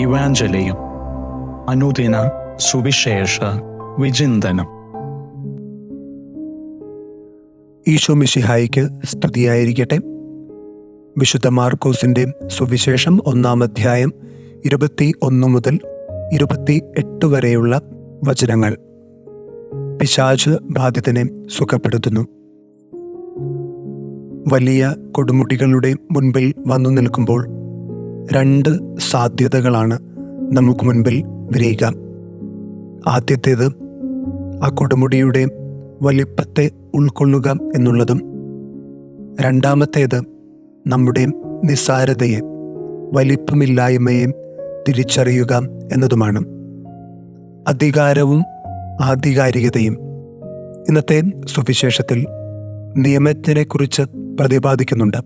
ഇവാഞ്ചലിയും അനുദിന സുവിശേഷ വിചിന്തനം. ഈശോ മിശിഹായിക്ക് സ്തുതിയായിരിക്കട്ടെ. വിശുദ്ധ മാർക്കോസിന്റെ സുവിശേഷം ഒന്നാം അധ്യായം ഇരുപത്തി ഒന്ന് മുതൽ ഇരുപത്തി എട്ട് വരെയുള്ള വചനങ്ങൾ. പിശാച് ബാധിതനെ സുഖപ്പെടുത്തുന്നു. വലിയ കൊടുമുടികളുടെ മുൻപിൽ വന്നു നിൽക്കുമ്പോൾ രണ്ട് സാധ്യതകളാണ് നമുക്ക് മുൻപിൽ വിരിയുക ആദ്യത്തേത് ആ കൊടുമുടിയുടെ വലിപ്പത്തെ ഉൾക്കൊള്ളുക എന്നുള്ളതും രണ്ടാമത്തേത് നമ്മുടെ നിസ്സാരതയെ വലിപ്പമില്ലായ്മയെ തിരിച്ചറിയുക എന്നതുമാണ്. അധികാരവും ആധികാരികതയും. ഇന്നത്തെ സുവിശേഷത്തിൽ നിയമജ്ഞനെക്കുറിച്ച് പ്രതിപാദിക്കുന്നുണ്ട്.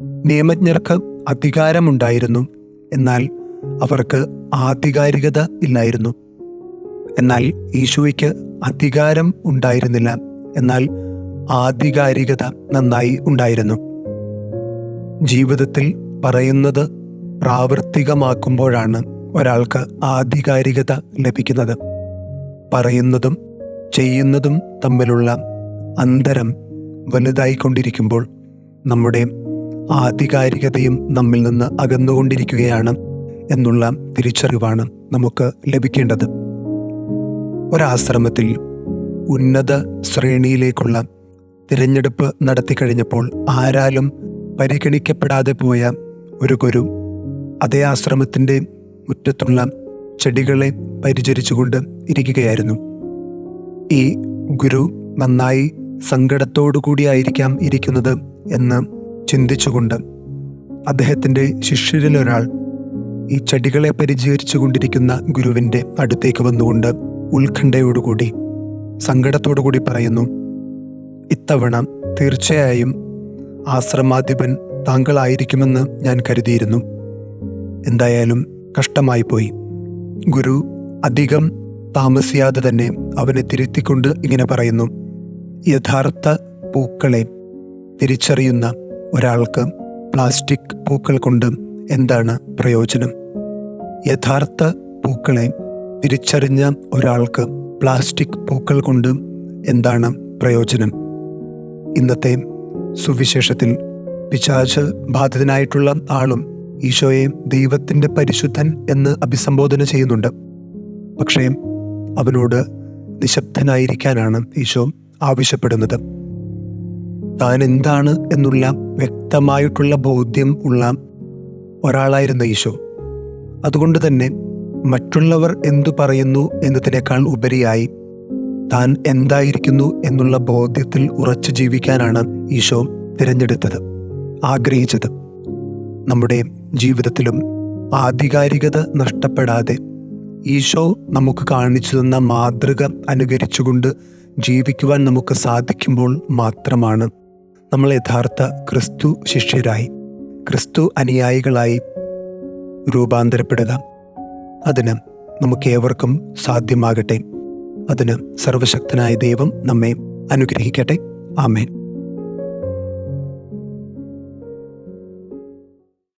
നിയമജ്ഞർക്ക് അധികാരമുണ്ടായിരുന്നു. എന്നാൽ അവർക്ക് ആധികാരികത ഇല്ലായിരുന്നു. എന്നാൽ ഈശോയ്ക്ക് അധികാരം ഉണ്ടായിരുന്നില്ല. എന്നാൽ ആധികാരികത നന്നായി ഉണ്ടായിരുന്നു. ജീവിതത്തിൽ പറയുന്നത് പ്രാവർത്തികമാക്കുമ്പോഴാണ് ഒരാൾക്ക് ആധികാരികത ലഭിക്കുന്നത്. പറയുന്നതും ചെയ്യുന്നതും തമ്മിലുള്ള അന്തരം വലുതായിക്കൊണ്ടിരിക്കുമ്പോൾ നമ്മുടെ ആധികാരികതയും നമ്മിൽ നിന്ന് അകന്നുകൊണ്ടിരിക്കുകയാണ് എന്നുള്ള തിരിച്ചറിവാണ് നമുക്ക് ലഭിക്കേണ്ടത്. ഒരാശ്രമത്തിൽ ഉന്നത ശ്രേണിയിലേക്കുള്ള തിരഞ്ഞെടുപ്പ് നടത്തിക്കഴിഞ്ഞപ്പോൾ ആരാലും പരിഗണിക്കപ്പെടാതെ പോയ ഒരു ഗുരു അതേ ആശ്രമത്തിന്റെ മുറ്റത്തുള്ള ചെടികളെ പരിചരിച്ചുകൊണ്ട് ഇരിക്കുകയായിരുന്നു. ഈ ഗുരു നന്നായി സങ്കടത്തോടു കൂടിയായിരിക്കാം ഇരിക്കുന്നത് എന്ന് ചിന്തിച്ചുകൊണ്ട് അദ്ദേഹത്തിന്റെ ശിഷ്യരിലൊരാൾ ഈ ചെടികളെ പരിചരിച്ചു കൊണ്ടിരിക്കുന്ന ഗുരുവിന്റെ അടുത്തേക്ക് വന്നുകൊണ്ട് ഉത്കണ്ഠയോടുകൂടി സങ്കടത്തോടുകൂടി പറയുന്നു ഇത്തവണ തീർച്ചയായും ആശ്രമാധിപൻ താങ്കളായിരിക്കുമെന്ന് ഞാൻ കരുതിയിരുന്നു. എന്തായാലും കഷ്ടമായി പോയി. ഗുരു അധികം താമസിയാതെ തന്നെ അവനെ തിരുത്തിക്കൊണ്ട് ഇങ്ങനെ പറയുന്നു യഥാർത്ഥ പൂക്കളെ തിരിച്ചറിയുന്ന ഒരാൾക്ക് പ്ലാസ്റ്റിക് പൂക്കൾ കൊണ്ട് എന്താണ് പ്രയോജനം? യഥാർത്ഥ പൂക്കളെ തിരിച്ചറിഞ്ഞ ഒരാൾക്ക് പ്ലാസ്റ്റിക് പൂക്കൾ കൊണ്ട് എന്താണ് പ്രയോജനം? ഇന്നത്തെ സുവിശേഷത്തിൽ പിശാച് ബാധിതനായിട്ടുള്ള ആളും ഈശോയെ ദൈവത്തിന്റെ പരിശുദ്ധൻ എന്ന് അഭിസംബോധന ചെയ്യുന്നുണ്ട്. പക്ഷേ അവനോട് നിശബ്ദനായിരിക്കാനാണ് ഈശോ ആവശ്യപ്പെടുന്നത്. താൻ എന്താണ് എന്നുള്ള വ്യക്തമായിട്ടുള്ള ബോധ്യം ഉള്ള ഒരാളായിരുന്ന ഈശോ. അതുകൊണ്ട് തന്നെ മറ്റുള്ളവർ എന്തു പറയുന്നു എന്നതിനേക്കാൾ ഉപരിയായി താൻ എന്തായിരിക്കുന്നു എന്നുള്ള ബോധ്യത്തിൽ ഉറച്ചു ജീവിക്കാനാണ് ഈശോ തിരഞ്ഞെടുത്തത് ആഗ്രഹിച്ചത്. നമ്മുടെ ജീവിതത്തിലും ആധികാരികത നഷ്ടപ്പെടാതെ ഈശോ നമുക്ക് കാണിച്ചു തന്ന മാതൃക അനുകരിച്ചുകൊണ്ട് ജീവിക്കുവാൻ നമുക്ക് സാധിക്കുമ്പോൾ മാത്രമാണ് നമ്മൾ യഥാർത്ഥ ക്രിസ്തു ശിഷ്യരായി ക്രിസ്തു അനുയായികളായി രൂപാന്തരപ്പെടുക. അതിന് നമുക്കേവർക്കും സാധ്യമാകട്ടെ. അതിന് സർവശക്തനായ ദൈവം നമ്മെ അനുഗ്രഹിക്കട്ടെ. ആമേൻ.